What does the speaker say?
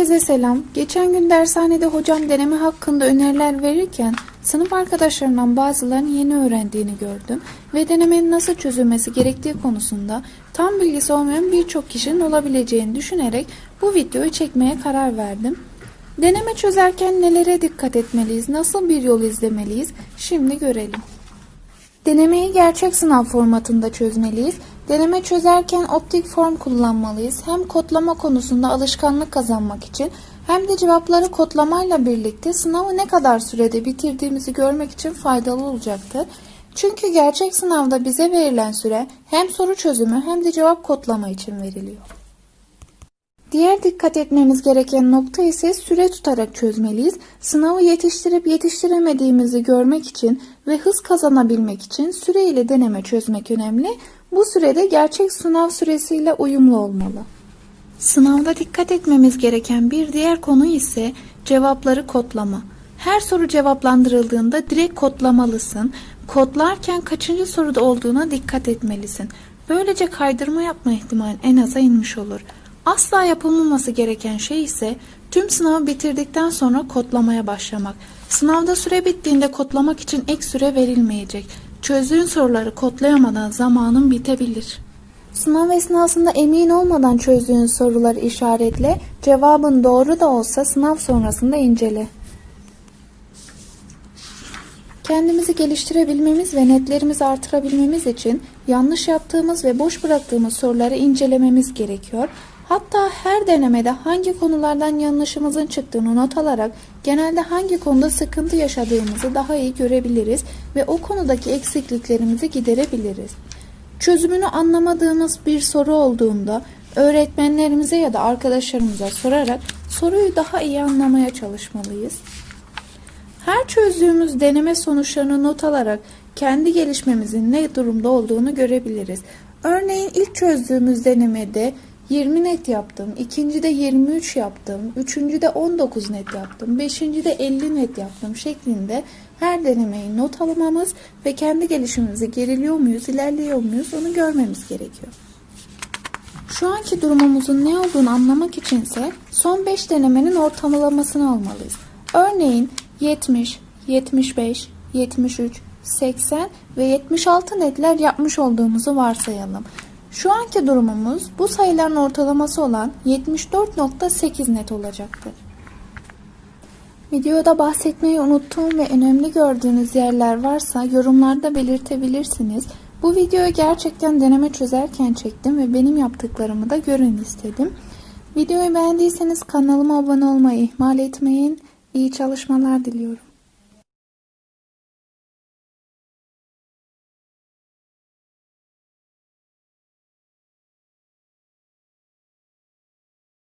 Herkese selam. Geçen gün dershanede hocam deneme hakkında öneriler verirken sınıf arkadaşlarımdan bazılarının yeni öğrendiğini gördüm ve denemenin nasıl çözülmesi gerektiği konusunda tam bilgisi olmayan birçok kişinin olabileceğini düşünerek bu videoyu çekmeye karar verdim. Deneme çözerken nelere dikkat etmeliyiz, nasıl bir yol izlemeliyiz şimdi görelim. Denemeyi gerçek sınav formatında çözmeliyiz. Deneme çözerken optik form kullanmalıyız. Hem kodlama konusunda alışkanlık kazanmak için hem de cevapları kodlamayla birlikte sınavı ne kadar sürede bitirdiğimizi görmek için faydalı olacaktır. Çünkü gerçek sınavda bize verilen süre hem soru çözümü hem de cevap kodlama için veriliyor. Diğer dikkat etmemiz gereken nokta ise süre tutarak çözmeliyiz. Sınavı yetiştirip yetiştiremediğimizi görmek için ve hız kazanabilmek için süre ile deneme çözmek önemli. Bu sürede gerçek sınav süresiyle uyumlu olmalı. Sınavda dikkat etmemiz gereken bir diğer konu ise cevapları kodlama. Her soru cevaplandırıldığında direkt kodlamalısın. Kodlarken kaçıncı soruda olduğuna dikkat etmelisin. Böylece kaydırma yapma ihtimalin en aza inmiş olur. Asla yapılmaması gereken şey ise tüm sınavı bitirdikten sonra kodlamaya başlamak. Sınavda süre bittiğinde kodlamak için ek süre verilmeyecek. Çözdüğün soruları kodlayamadan zamanın bitebilir. Sınav esnasında emin olmadan çözdüğün soruları işaretle, cevabın doğru da olsa sınav sonrasında incele. Kendimizi geliştirebilmemiz ve netlerimizi artırabilmemiz için yanlış yaptığımız ve boş bıraktığımız soruları incelememiz gerekiyor. Hatta her denemede hangi konulardan yanlışımızın çıktığını not alarak genelde hangi konuda sıkıntı yaşadığımızı daha iyi görebiliriz ve o konudaki eksikliklerimizi giderebiliriz. Çözümünü anlamadığımız bir soru olduğunda öğretmenlerimize ya da arkadaşlarımıza sorarak soruyu daha iyi anlamaya çalışmalıyız. Her çözdüğümüz deneme sonuçlarını not alarak kendi gelişmemizin ne durumda olduğunu görebiliriz. Örneğin ilk çözdüğümüz denemede 20 net yaptım, ikincide 23 yaptım, üçüncüde 19 net yaptım, beşincide 50 net yaptım şeklinde her denemeyi not almamız ve kendi gelişimimizi geriliyor muyuz, ilerliyor muyuz onu görmemiz gerekiyor. Şu anki durumumuzun ne olduğunu anlamak içinse son 5 denemenin ortalamasını almalıyız. Örneğin 70, 75, 73, 80 ve 76 netler yapmış olduğumuzu varsayalım. Şu anki durumumuz bu sayıların ortalaması olan 74.8 net olacaktır. Videoda bahsetmeyi unuttuğum ve önemli gördüğünüz yerler varsa yorumlarda belirtebilirsiniz. Bu videoyu gerçekten deneme çözerken çektim ve benim yaptıklarımı da görün istedim. Videoyu beğendiyseniz kanalıma abone olmayı ihmal etmeyin. İyi çalışmalar diliyorum.